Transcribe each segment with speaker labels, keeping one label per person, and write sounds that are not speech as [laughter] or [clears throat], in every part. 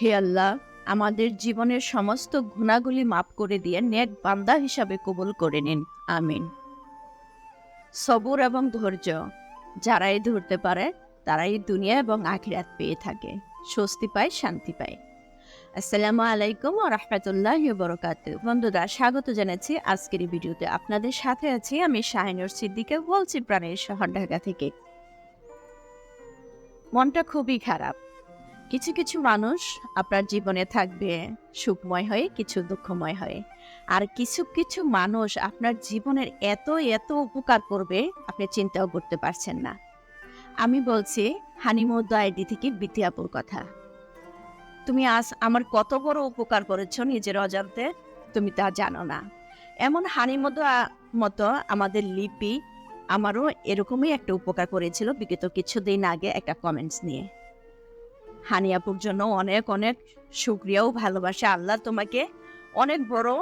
Speaker 1: হে আল্লাহ, আমাদের জীবনের সমস্ত গুণাগুলি মাফ করে দিয়ে নেক বান্দা হিসাবে কবুল করে নিন। আমিন। সবুর এবং ধৈর্য, যারাই ধরতে পারে, তারাই দুনিয়া এবং আখিরাত পেয়ে থাকে। স্বস্তি পায়, শান্তি পায়। আসসালামু আলাইকুম ও রহমতুল্লাহ বরকাত বন্ধুরা, স্বাগত জানাচ্ছি আজকের ভিডিওতে। আপনাদের সাথে আছি আমি শাহিনুর সিদ্দিকে, বলছি প্রাণের শহর ঢাকা থেকে। মনটা খুবই খারাপ। কিছু কিছু মানুষ আপনার জীবনে থাকবে সুখময় হয়ে, কিছু দুঃখময় হয়ে। আর কিছু কিছু মানুষ আপনার জীবনের এত এত উপকার করবে, আপনি চিন্তাও করতে পারছেন না। আমি বলছি হানিমুদ্দ আইডি থেকে বিতিয়াপুর কথা। তুমি আজ আমার কত বড় উপকার করেছ নিজের অজান্তে, তুমি তা জানো না। এমন হানিমুদ্দ মতো আমাদের লিপি আমারও এরকমই একটা উপকার করেছিল বিগত কিছুদিন আগে একটা কমেন্টস নিয়ে। হানিয়াপুর জন্য অনেক অনেক শুক্রিয়াও ভালোবাসা। আল্লাহ তোমাকে অনেক বড়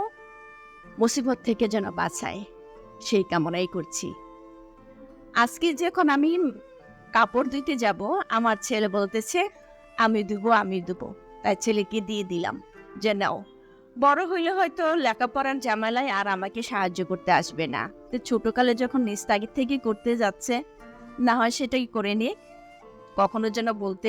Speaker 1: মুসিবত থেকে যেন বাঁচায়। সেই কামনাই করছি। আজকে যখন আমি কাপড় ধুইতে যাব, আমার ছেলে বলতেছে, আমি দেবো আমি দেবো তাই ছেলেকে দিয়ে দিলাম। যে নাও। বড় হইলে হয়তো লেখাপড়ার জামালায় আর আমাকে সাহায্য করতে আসবে না। তো ছোটকালে যখন নিজ নিস্তাগির থেকে করতে যাচ্ছে, না হয় সেটাই করে নিয়ে কখনো যেন বলতে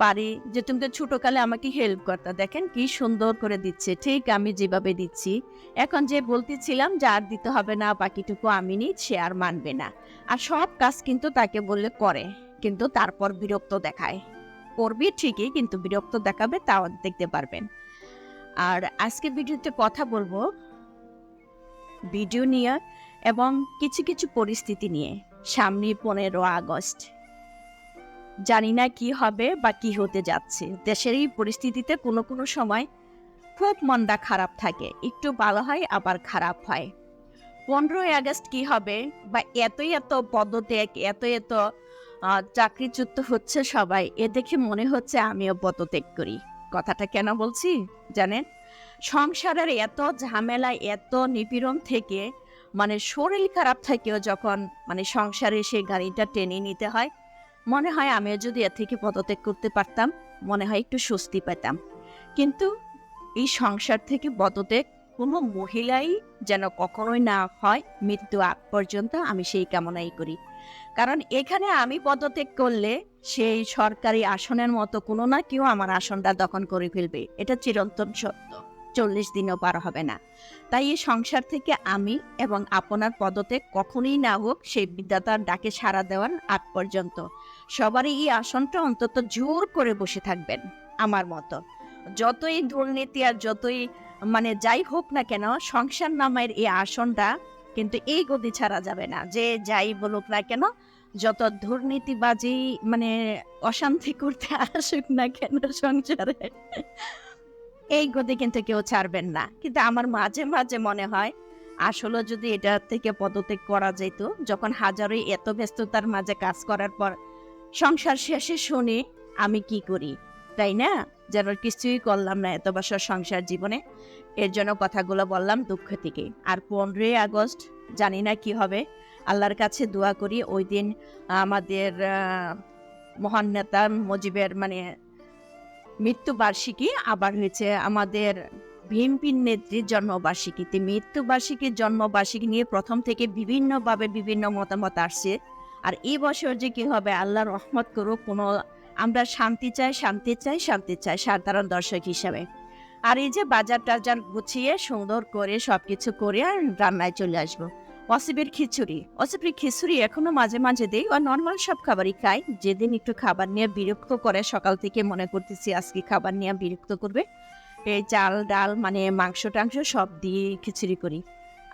Speaker 1: পারি যে, তুমি তো ছোটকালে আমাকে হেল্প করতে। দেখেন কি সুন্দর করে দিচ্ছে। ঠিক আমি যেভাবে দিচ্ছি। এখন যে বলতেছিলাম যে আর দিতে হবে না, বাকিটুকু আমি নিই, সে আর মানবে না। আর সব কাজ কিন্তু তাকে বললে করে, কিন্তু তারপর বিরক্ত দেখায়। করবি ঠিকই, কিন্তু বিরক্ত দেখাবে, তাও দেখতে পারবেন। আর আজকে ভিডিওতে কথা বলব ভিডিও নিয়ে এবং কিছু কিছু পরিস্থিতি নিয়ে, সামনে পনেরো আগস্ট। জানি না কি হবে বা কি হতে যাচ্ছে। দেশের এই পরিস্থিতিতে কোনো কোনো সময় খুব মন্দা খারাপ থাকে, একটু ভালো হয়, আবার খারাপ হয়। পনেরোই আগস্ট কি হবে বা এত এত পদত্যাগ, এত এত চাকরিচ্যুত হচ্ছে সবাই, এ দেখে মনে হচ্ছে আমিও পদত্যাগ করি। কথাটা কেন বলছি জানেন? সংসারের এত ঝামেলা, এত নিপীড়ন থেকে মানে শরীর খারাপ থেকেও যখন মানে সংসারে সেই গাড়িটা টেনে নিতে হয়, মনে হয় আমিও যদি এর থেকে পদত্যাগ করতে পারতাম, মনে হয় একটু স্বস্তি পেতাম। কিন্তু এই সংসার থেকে পদত্যাগ কোনো মহিলাই যেন কখনোই না হয়, মৃত্যু আগ পর্যন্ত আমি সেই কামনাই করি। কারণ এখানে আমি পদত্যাগ করলে সেই সরকারি আসনের মতো কোনো না কেউ আমার আসনটা দখল করে ফেলবে। এটা চিরন্তন সত্য। চল্লিশ দিনও পার হবে না। তাই এই সংসার থেকে আমি এবং আপনার পদত্যাগ কখনোই না হোক সেই বিদ্যাতার ডাকে সাড়া দেওয়ার আগ পর্যন্ত সবারই এই আসনটা অন্তত জোর করে বসে থাকবেন আমার মতো। যতই দুর্নীতি আর যতই মানে যাই হোক না কেন সংসার নামের এই আসনটা কিন্তু এই গদি ছাড়া যাবে না। যে যাই বলুক না কেন, যত দুর্নীতিবাজি মানে অশান্তি করতে আসুক না কেন সংসারে, এই গতি কিন্তু কেউ ছাড়বেন না। কিন্তু আমার মাঝে মাঝে মনে হয়, আসলে যদি এটা থেকে পদত্যাগ করা যেত, যখন হাজারো এত ব্যস্ততার মাঝে কাজ করার পর সংসার শেষে শুনি, আমি কি করি? তাই না? যেন কিছুই করলাম না এত বছর সংসার জীবনে। এর জন্য কথাগুলো বললাম দুঃখ থেকে। আর পনেরোই আগস্ট, জানি না কি হবে। আল্লাহর কাছে দোয়া করি ওই দিন আমাদের মহান নেতা মুজিবের মানে মৃত্যুবার্ষিকী আবার হয়েছে। আমাদের ভীমপিন নেত্রীর জন্মবার্ষিকীতে মৃত্যুবার্ষিকীর জন্মবার্ষিকী নিয়ে প্রথম থেকে বিভিন্নভাবে বিভিন্ন মতামত আসছে। আর এই বছর যে কি হবে আল্লাহ রহমত করুক, কোনো আমরা শান্তি চাই শান্তি চাই শান্তি চাই, সাধারণ দর্শক হিসাবে। আর এই যে বাজার টাজার গুছিয়ে, সুন্দর করে সবকিছু করে আর রান্নায় চলে আসব। অসিবের খিচুড়ি। অসিবের খিচুড়ি এখনও মাঝে মাঝে দিই আর নর্মাল সব খাবারই খাই। যেদিন একটু খাবার নিয়ে বিরক্ত করে সকাল থেকে মনে করতেছি আজকে খাবার নিয়ে বিরক্ত করবে। এই চাল, ডাল মানে মাংস টাংস সব দিয়ে খিচুড়ি করি।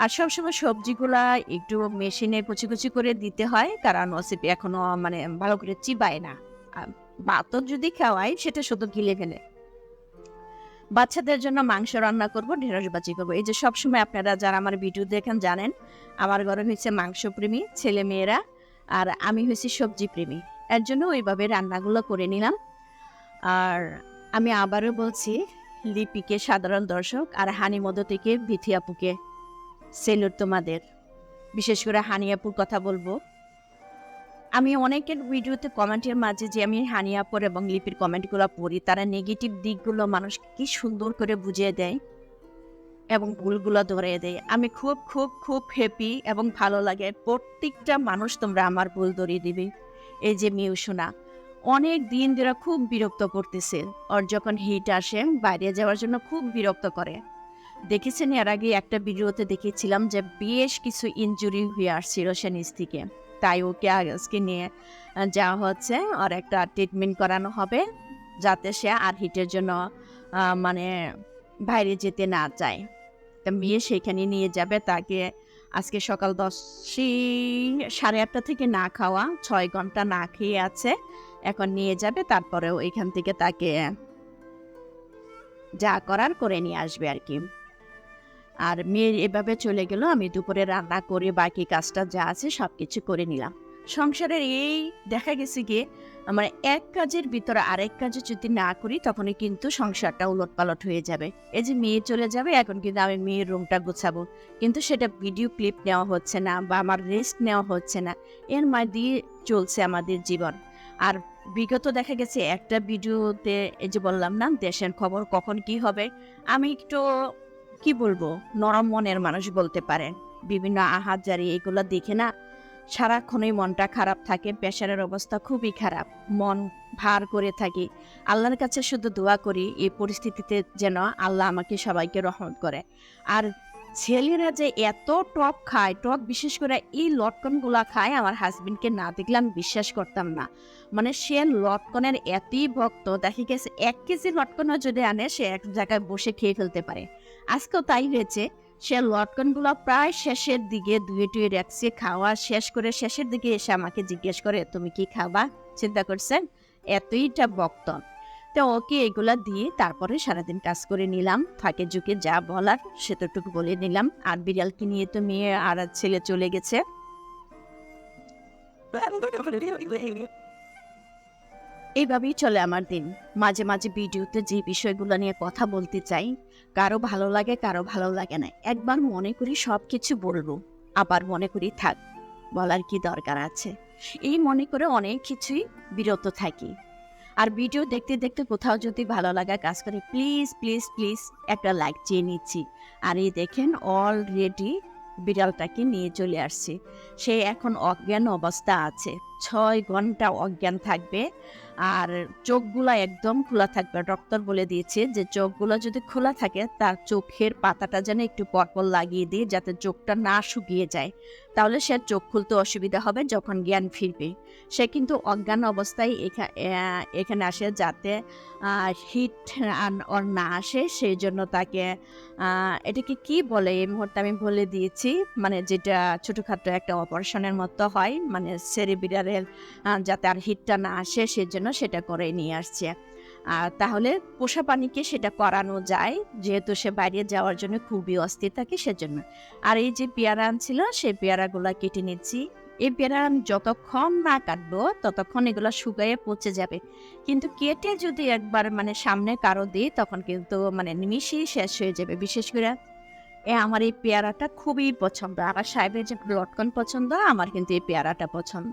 Speaker 1: আর সবসময় সবজিগুলা একটু মেশিনে কুচি কুচি করে দিতে হয়, কারণ অসিপ এখনও মানে ভালো করে চিবায় না। ভাতও যদি খাওয়াই, সেটা শুধু গিলে ফেলে। বাচ্চাদের জন্য মাংস রান্না করব, ঢেঁড়স বাজি করব। এই যে সবসময় আপনারা যারা আমার ভিডিও দেখেন, জানেন, আমার ঘরে হয়েছে মাংস প্রেমী ছেলে মেয়েরা আর আমি হয়েছি সবজি প্রেমী এর জন্য ওইভাবে রান্নাগুলো করে নিলাম। আর আমি আবারও বলছি, লিপিকে সাধারণ দর্শক আর হানি মদ থেকে বিথি আপুকে সেলুট তোমাদের। বিশেষ করে হানি আপুর কথা বলব। আমি অনেকের ভিডিওতে কমেন্টের মাঝে যে আমি হানিয়াপর এবং লিপির কমেন্টগুলো পড়ি, তারা নেগেটিভ দিকগুলো মানুষকে কি সুন্দর করে বুঝিয়ে দেয় এবং ভুলগুলো ধরিয়ে দেয়। আমি খুব খুব খুব হ্যাপি এবং ভালো লাগে। প্রত্যেকটা মানুষ তোমরা আমার ভুল ধরিয়ে দিবে। এই যে মিউ শোনা অনেক দিন ধরে খুব বিরক্ত করতেছে। ওর যখন হিট আসে, বাইরে যাওয়ার জন্য খুব বিরক্ত করে। দেখেছেন এর আগে একটা ভিডিওতে দেখেছিলাম যে বেশ কিছু ইনজুরি হয়ে আসছিল সে নিজ থেকে। তাই ওকে আজকে নিয়ে যাওয়া হচ্ছে। আর একটা ট্রিটমেন্ট করানো হবে যাতে সে আর হিটের জন্য মানে বাইরে যেতে না চায়। তা মেয়ে সেখানে নিয়ে যাবে তাকে আজকে সকাল দশই সাড়ে আটটা থেকে না খাওয়া ছয় ঘণ্টা না খেয়ে আছে এখন নিয়ে যাবে তারপরে ওইখান থেকে তাকে যা করার করে নিয়ে আসবে আর কি। আর মেয়ের এভাবে চলে গেল, আমি দুপুরে রান্না করে বাকি কাজটা যা আছে সব কিছু করে নিলাম। সংসারের এই দেখা গেছে গিয়ে, আমার এক কাজের ভিতরে আরেক কাজে যদি না করি, তখনই কিন্তু সংসারটা উলট পালট হয়ে যাবে। এই যে মেয়ে চলে যাবে, এখন কিন্তু আমি মেয়ের রুমটা গোছাবো। কিন্তু সেটা ভিডিও ক্লিপ নেওয়া হচ্ছে না বা আমার রেস্ট নেওয়া হচ্ছে না। এর দিয়ে চলছে আমাদের জীবন। আর বিগত দেখা গেছে একটা ভিডিওতে এই যে বললাম না, দেশের খবর কখন কি হবে, আমি একটু কি বলব, নরম মনের মানুষ বলতে পারেন। বিভিন্ন আহাত জারি এগুলো দেখে না, সারাক্ষণই মনটা খারাপ থাকে প্রেশারের অবস্থা খুবই খারাপ। মন ভার করে থাকি। আল্লাহর কাছে শুধু দোয়া করি, এই পরিস্থিতিতে যেন আল্লাহ আমাকে সবাইকে রহমত করে। আর ছেলেরা যে এত টক খায়, টক বিশেষ করে এই লটকনগুলা খায়, আমার হাজবেন্ডকে না দেখলে আমি বিশ্বাস করতাম না। মানে সে লটকনের এতই ভক্ত, দেখা গেছে এক কেজি লটকনও যদি আনে, সে এক জায়গায় বসে খেয়ে ফেলতে পারে। আজকেও তাই হয়েছে। সে লটকনগুলো প্রায় শেষের দিকে ধুয়ে টুয়ে রাখছে, খাওয়া শেষ করে শেষের দিকে এসে আমাকে জিজ্ঞেস করে, তুমি কি খাবা? চিন্তা করছেন, এতইটা ভক্ত তো ওকে এগুলা দিয়ে তারপরে সারাদিন কাজ করে নিলাম। ফাঁকে ঝুঁকে যা বলার সেতটুকু বলে নিলাম। আর বিড়ালকে নিয়ে তো মেয়ে আর ছেলে চলে গেছে। এইভাবেই চলে আমার দিন। মাঝে মাঝে ভিডিওতে যে বিষয়গুলো নিয়ে কথা বলতে চাই, কারও ভালো লাগে, কারও ভালো লাগে না, একবার মনে করি সব কিছু বলব, আবার মনে করি থাক, বলার কি দরকার আছে? এই মনে করে অনেক কিছুই বিরত থাকি। আর ভিডিও দেখতে দেখতে কোথাও যদি ভালো লাগা কাজ করে, প্লিজ প্লিজ প্লিজ একটা লাইক চেয়ে নিচ্ছি। আর এই দেখেন অলরেডি বিড়ালটাকে নিয়ে চলে আসছে। সে এখন অজ্ঞান অবস্থা আছে। ছয় ঘণ্টা অজ্ঞান থাকবে আর চোখগুলো একদম খোলা থাকবে। ডক্টর বলে দিয়েছে যে চোখগুলো যদি খোলা থাকে, তার চোখের পাতাটা যেন একটু পরপর লাগিয়ে দিয়ে যাতে চোখটা না শুকিয়ে যায়। তাহলে সে চোখ খুলতে অসুবিধা হবে যখন জ্ঞান ফিরবে। সে কিন্তু অজ্ঞান অবস্থায় এখা- এখানে আসে যাতে হিট ওর না আসে। সেই জন্য তাকে এটাকে কি বলে? এই মুহূর্তে আমি বলে দিয়েছি মানে যেটা ছোটোখাটো একটা অপারেশনের মতো হয় মানে সেরিবিরারের যাতে আর হিটটা না আসে, সেজন্য সেটা করে নিয়ে আসছে। আর তাহলে পোষা পানিকে সেটা করানো যায়, যেহেতু সে বাইরে যাওয়ার জন্য খুবই অস্থির থাকে, সেজন্য। আর এই যে পেয়ারা আনছিল, সেই পেয়ারাগুলো কেটে নিচ্ছি। এই পেয়ারা যতক্ষণ না কাটবো, ততক্ষণ এগুলো শুকাইয়ে পচে যাবে। কিন্তু কেটে যদি একবার মানে সামনে কারও দিই, তখন কিন্তু মানে নিমিশেই শেষ হয়ে যাবে। বিশেষ করে এ আমার এই পেয়ারাটা খুবই পছন্দ। আমার সাহেবের যে লটকন পছন্দ, আমার কিন্তু এই পেয়ারাটা পছন্দ।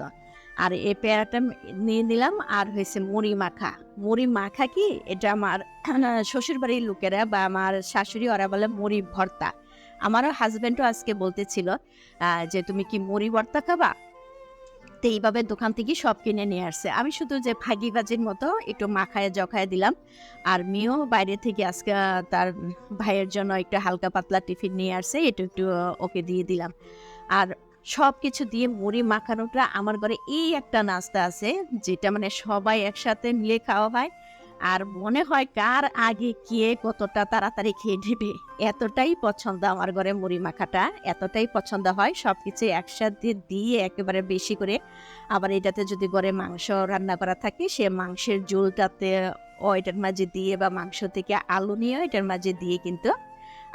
Speaker 1: আর এই পেয়ারাটা নিয়ে নিলাম আর হয়েছে মুড়ি মাখা। মুড়ি মাখা কি? এটা আমার [clears throat] শ্বশুর বাড়ির লোকেরা বা আমার শাশুড়ি ওরা বলে মুড়ি ভর্তা। আমারও হাজব্যান্ডও আজকে বলতেছিল যে তুমি কি মুড়ি ভর্তা খাবা? তো এইভাবে দোকান থেকে সব কিনে নিয়ে আসছে। আমি শুধু যে ভাগিবাজির মতো একটু মাখায় জখায় দিলাম। আর মেয়েও বাইরে থেকে আজকে তার ভাইয়ের জন্য একটু হালকা পাতলা টিফিন নিয়ে আসছে এটা একটু ওকে দিয়ে দিলাম। আর সব কিছু দিয়ে মুড়ি মাখানোটা আমার ঘরে এই একটা নাস্তা আছে, যেটা মানে সবাই একসাথে মিলে খাওয়া হয়। আর মনে হয় কার আগে কে কতটা তাড়াতাড়ি খেয়ে নেবে। এতটাই পছন্দ আমার ঘরে মুড়ি মাখাটা, এতটাই পছন্দ হয় সব কিছু একসাথে দিয়ে একেবারে বেশি করে। আবার এটাতে যদি ঘরে মাংস রান্না করা থাকে, সে মাংসের ঝোলটাতে ও এটার মাঝে দিয়ে বা মাংস থেকে আলু নিয়ে এটার মাঝে দিয়ে কিন্তু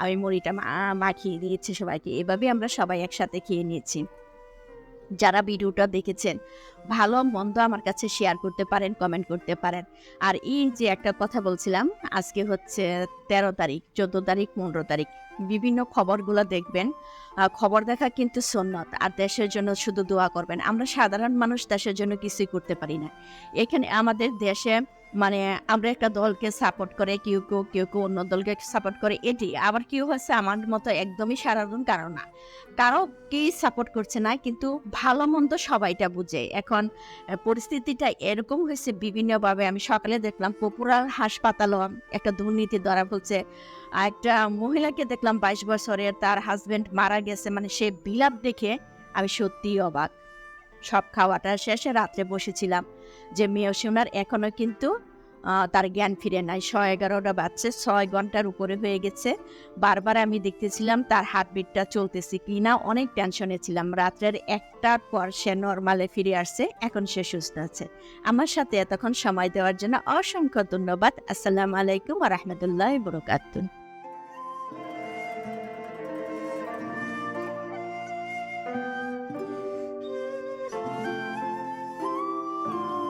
Speaker 1: আমি মুড়িটা মাখিয়ে দিয়েছি সবাইকে। এভাবে আমরা সবাই একসাথে খেয়ে নিয়েছি। যারা ভিডিওটা দেখেছেন, ভালো মন্দ আমার কাছে শেয়ার করতে পারেন কমেন্ট করতে পারেন। আর এই যে একটা কথা বলছিলাম, আজকে হচ্ছে তেরো তারিখ, চোদ্দ তারিখ, পনেরো তারিখ, বিভিন্ন খবরগুলো দেখবেন। খবর দেখা কিন্তু সন্ন্যত আর দেশের জন্য শুধু দোয়া করবেন। আমরা সাধারণ মানুষ দেশের জন্য কিছুই করতে পারি না। এখানে আমাদের দেশে মানে আমরা একটা দলকে সাপোর্ট করে, কেউ কেউ কেউ কেউ অন্য দলকে সাপোর্ট করে, এটি। আবার কেউ হচ্ছে আমার মতো একদমই সাধারণ কারণ না। কারও কেই সাপোর্ট করছে না, কিন্তু ভালো মন্দ সবাইটা বুঝে। এখন পরিস্থিতিটা এরকম হয়েছে বিভিন্নভাবে। আমি সকালে দেখলাম পপুরার হাসপাতালও একটা দুর্নীতি ধরা বলছে একটা মহিলাকে দেখলাম বাইশ বছরের তার হাজবেন্ড মারা গেছে। মানে সে বিলাপ দেখে আমি সত্যিই অবাক। সব খাওয়াটা শেষে রাত্রে বসেছিলাম। যে মিউজিয়ামের এখনও কিন্তু তার জ্ঞান ফিরে নাই। ছ এগারোটা বাজছে, ছয় ঘণ্টার উপরে হয়ে গেছে। বারবার আমি দেখতেছিলাম তার হার্টবিটটা চলতেছে কি না, অনেক টেনশনে ছিলাম। রাত্রের একটার পর সে নর্মালে ফিরে আসছে, এখন সে সুস্থ আছে। আমার সাথে এতক্ষণ সময় দেওয়ার জন্য অসংখ্য ধন্যবাদ। আসসালামু আলাইকুম রহমতুল্লাহ বরকাতুন